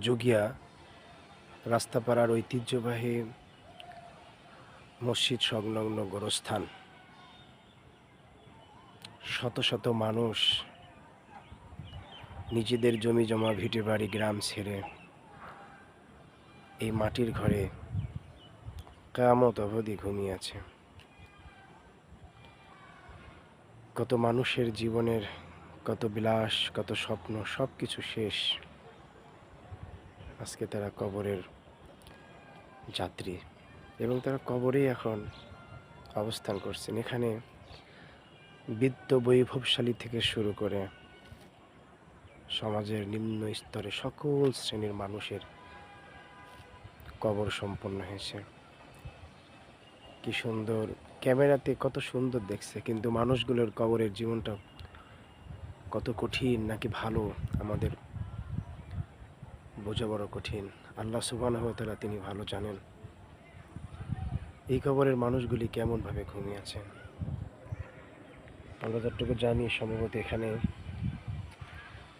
জুগিয়া রাস্তাপাড়ার ঐতিহ্যবাহী মসজিদ সংলগ্ন গোরস্থান। শত শত মানুষ নিজেদের জমি জমা ভিটে বাড়ি গ্রাম ছেড়ে এই মাটির ঘরে কেয়ামত অবধি ঘুমিয়ে আছে। কত মানুষের জীবনের, কত বিলাস, কত স্বপ্ন সব কিছু শেষ। আজকে তারা কবরের যাত্রী এবং তারা কবরেই এখন অবস্থান করছেন। এখানে বিত্ত বৈভবশালী থেকে শুরু করে সমাজের নিম্ন স্তরে সকল শ্রেণির মানুষের কবর সম্পন্ন হয়েছে। কি সুন্দর ক্যামেরাতে কত সুন্দর দেখছে, কিন্তু মানুষগুলোর কবরের জীবনটা কত কঠিন নাকি ভালো আমাদের বোঝা বড় কঠিন। আল্লাহ সুবান তালা তিনি ভালো জানেন। এই খবরের মানুষগুলি কেমনভাবে ঘুমিয়ে আছেন আমরা যতটুকু জানি, সম্ভবত এখানে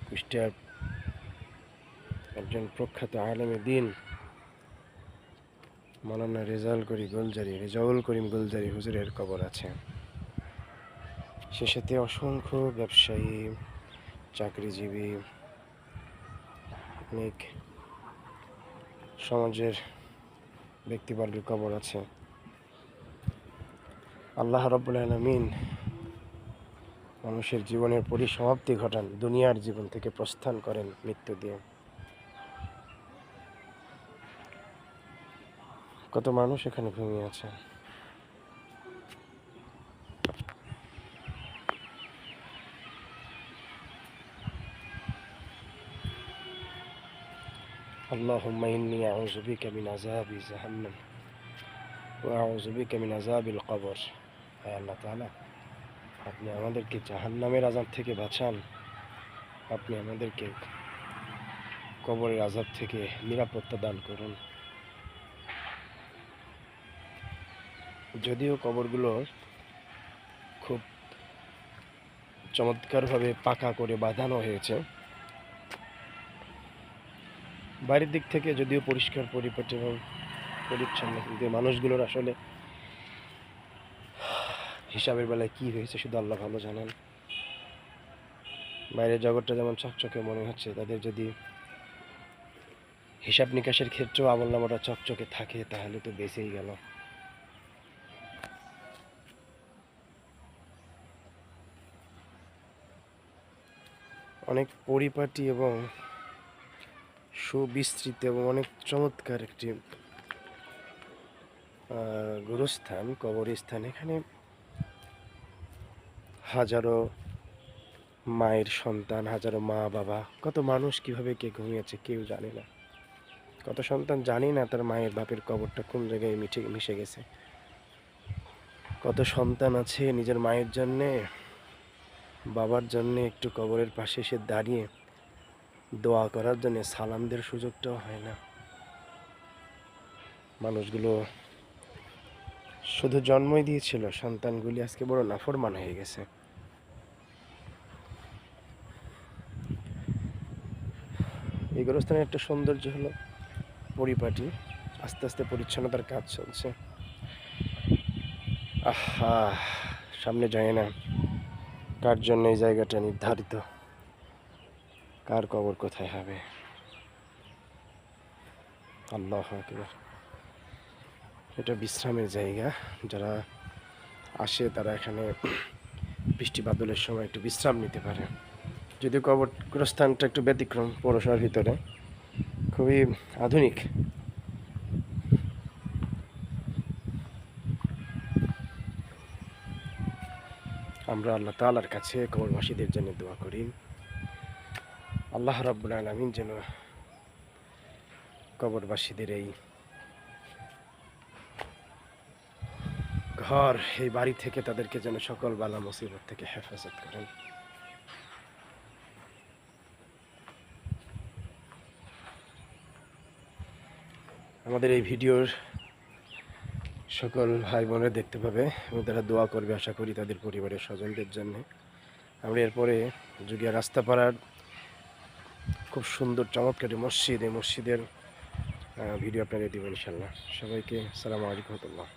কুষ্টিয়ার একজন প্রখ্যাত আলমে দিন মৌলানা রেজাউল করি গোলজারি, রেজাউল করিম গোলজারি হুজুরের কবর আছে। সে সাথে অসংখ্য ব্যবসায়ী, চাকরিজীবী অনেক সমাজের ব্যক্তিবর্গের কবর আছে। আল্লাহ রব্বুল আলমিন মানুষের জীবনের পরিসমাপ্তি ঘটান, দুনিয়ার জীবন থেকে প্রস্থান করেন মৃত্যু দিয়ে। কত মানুষ এখানে ঘুমিয়ে আছে। اللهم إني أعوذ بك من عذاب جهنم وأعوذ بك من عذاب القبر হ্যাঁ আল্লাহ তাআলা আপনি আমাদেরকে জাহান্নামের আজাব থেকে বাঁচান আপনি আমাদেরকে কবরের আজাব থেকে নিরাপত্তা দান করুন যদিও কবরগুলো খুব চমৎকারভাবে পাকা করে বাঁধানো হয়েছে বাইরের দিক থেকে যদিও পরিষ্কার, পরিপাটি এবং পরিচ্ছন্ন, কিন্তু মানুষগুলোর আসলে হিসাবের বেলায় কি হয়েছে শুধু আল্লাহ ভালো জানেন। বাইরের জগৎটা যেমন চকচকে মনে হচ্ছে, তাদের যদি হিসাব নিকাশের ক্ষেত্রেও আমল নামাটা চকচকে থাকে, তাহলে তো বেঁচেই গেল। অনেক পরিপাটি এবং সুবিস্তৃত এবং অনেক চমৎকার একটি গুরুস্থান, কবরস্থান। এখানে হাজারো মায়ের সন্তান, হাজারো মা বাবা, কত মানুষ কীভাবে কে ঘুমিয়েছে কেউ জানে না। কত সন্তান জানি না তার মায়ের বাপের কবরটা কোন জায়গায় মিশে মিশে গেছে। কত সন্তান আছে নিজের মায়ের জন্যে, বাবার জন্যে একটু কবরের পাশে এসে দাঁড়িয়ে দোয়া করার জন্য সালামদের সুযোগটাও হয় না। মানুষগুলো শুধু জন্মই দিয়েছিল, সন্তানগুলি আজকে বড় নাফরমান হয়ে গেছে। এই গোরস্থানের একটা সৌন্দর্য হলো পরিপাটি, আস্তে আস্তে পরিচ্ছন্নতার কাজ চলছে। আহা, সামনে যায় না। কার জন্য এই জায়গাটা নির্ধারিত? কার কবর কোথায় হবে? আল্লাহ এটা বিশ্রামের জায়গা। যারা আসে তারা এখানে বৃষ্টি বাদলের সময় একটু বিশ্রাম নিতে পারে। যদিও কবর স্থানটা একটু ব্যতিক্রম পৌরসভার ভিতরে। খুবই আধুনিক। আমরা আল্লাহ তালার কাছে কবরবাসীদের জন্য দোয়া করি। আল্লাহ রাব্বুল আলমিন যেন কবরবাসীদের এই ঘর, এই বাড়ি থেকে তাদেরকে যেন সকল বালা মুসিবত থেকে হেফাজত করেন। আমাদের এই ভিডিওর সকল ভাই বোনের দেখতে পাবে এবং তারা দোয়া করবে, আশা করি তাদের পরিবারের স্বজনদের জন্য। আমরা এরপরে যুগিয়া রাস্তাপাড়ার খুব সুন্দর চমৎকারী মসজিদ। এই মসজিদের ভিডিও আপনাদের দেবো ইনশাল্লাহ সবাইকে সালাম আলাইকুম রহমতুল্লাহ।